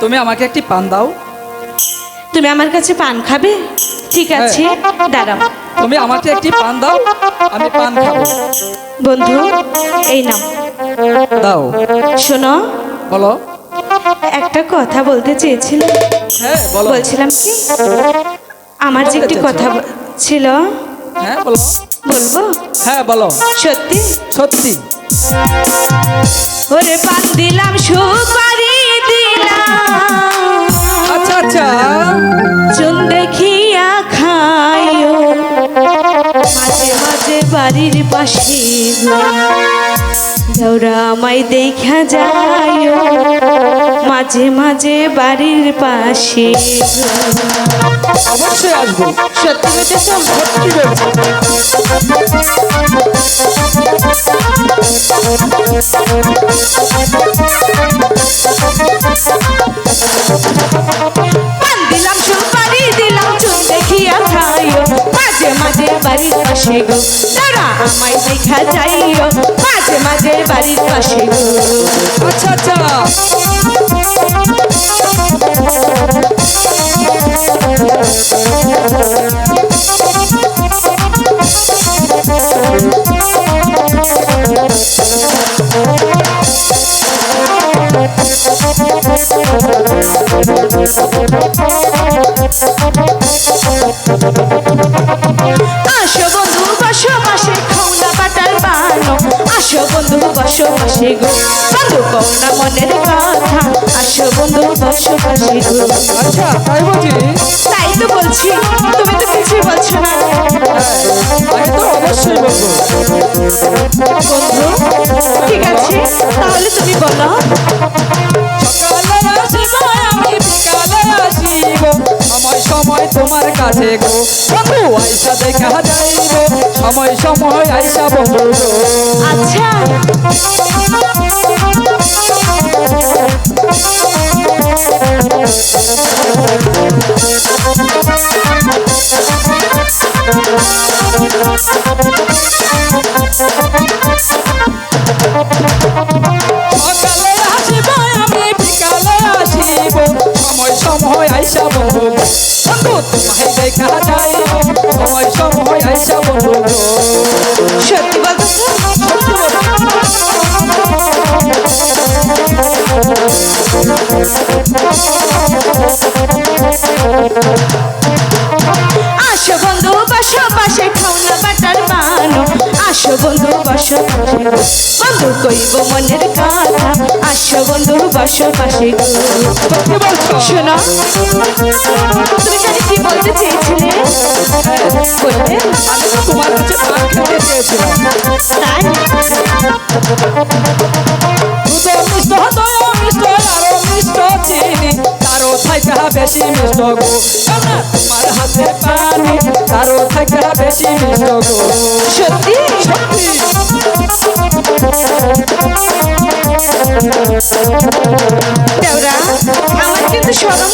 তুমি আমাকে একটি পান দাও। তুমি আমার কাছে পান খাবে? ঠিক আছে দাঁড়াও। তুমি আমাকে একটি পান দাও আমি পান খাব। বন্ধু এই নাও। দাও। শোনো বলো। একটা কথা বলতে চেয়েছিলাম হ্যাঁ বলো। বলছিলাম কি? আমার যে একটি কথা ছিল। হ্যাঁ বলো। বলব? হ্যাঁ বলো। সত্যি? সত্যি। ওরে পান দিলাম সুপারি। আচ্ছা আচ্ছা। চুন দেখিয়া খাইও। মাঝে মাঝে বাড়ির পাশে দেওরা আমায় দেখা যাইও। মাঝে মাঝে বাড়ির পাশে অবশ্যই আসব। সত্যি পাশে গো। তারা আমায় দেখা যাইও। মাঝে মাঝে বাড়ির পাশে গো। আচ্ছা আচ্ছা আসো বসো পাশে গো। বন্ধু কওনা মনের কথা। আসো বন্ধু বসো পাশে গো। আচ্ছা তাই বলছি? তাই তো বলছি তুমি তো কিছুই বলছো না। আমি তো অবশ্যই বলব। বন্ধু ঠিক আছে তাহলে তুমি বলো। সকালে আসিব আমি বিকালে আসিব সময় সময় তোমার কাছে গো। বন্ধু আইসা দেখা যাইব। সময় সময় আইসা বন্ধু। গো আচ্ছা। সকালে আসিব আমি বিকালে আসিব। সময় সময় আইসা বন্ধু। গো বন্ধু তোমায় দেখা যাইব সময় সময় আইসা বন্ধু। সত্যি বসো পাশে কইব মনের কথা আসো বন্ধু বসো পাশে। শোনো তুমি জানি কি বলতে চেয়েছিলে? বলবে আমি তোমার কাছে পান খেতে চেয়েছিলাম তাই? বেশি মিষ্ট গো। তোমার হাতে পানি তারও থাকা বেশি মিষ্ট গো। সত্যি? দেওরা আমার কিন্তু সরম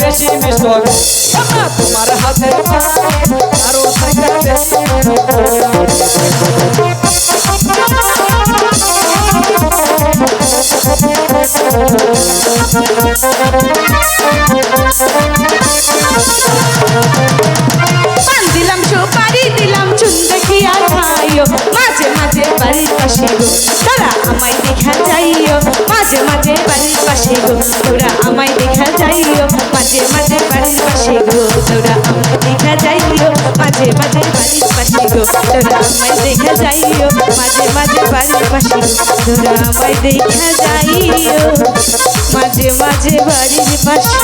বেশি মিষ্ট গো না তোমার হাতে তারও পাশে গো তোরা আমায় দেখা যাইও মাঝে মাঝে বাড়ির পাশে গো তোরা আমায় দেখা যাইও মাঝে মাঝে বাড়ির পাশে গো তোরা আমায় দেখা যাইও মাঝে মাঝে বাড়ির পাশে গো তোরা আমায় দেখা যাইও মাঝে মাঝে বাড়ির পাশে তোরা আমায় দেখা যাইও মাঝে মাঝে বাড়ির পাশে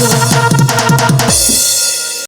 গো